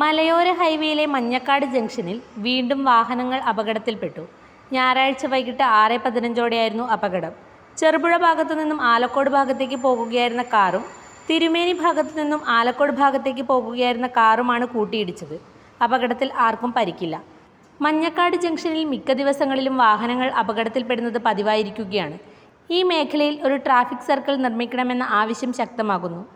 മലയോര ഹൈവേയിലെ മഞ്ഞക്കാട് ജംഗ്ഷനിൽ വീണ്ടും വാഹനങ്ങൾ അപകടത്തിൽപ്പെട്ടു. ഞായറാഴ്ച വൈകിട്ട് ആറ് പതിനഞ്ചോടെയായിരുന്നു അപകടം. ചെറുപുഴ ഭാഗത്തു നിന്നും ആലക്കോട് ഭാഗത്തേക്ക് പോകുകയായിരുന്ന കാറും തിരുമേനി ഭാഗത്തു നിന്നും ആലക്കോട് ഭാഗത്തേക്ക് പോകുകയായിരുന്ന കാറുമാണ് കൂട്ടിയിടിച്ചത്. അപകടത്തിൽ ആർക്കും പരിക്കില്ല. മഞ്ഞക്കാട് ജംഗ്ഷനിൽ മിക്ക ദിവസങ്ങളിലും വാഹനങ്ങൾ അപകടത്തിൽപ്പെടുന്നത് പതിവായിരിക്കുകയാണ്. ഈ മേഖലയിൽ ഒരു ട്രാഫിക് സർക്കിൾ നിർമ്മിക്കണമെന്ന ആവശ്യം ശക്തമാകുന്നു.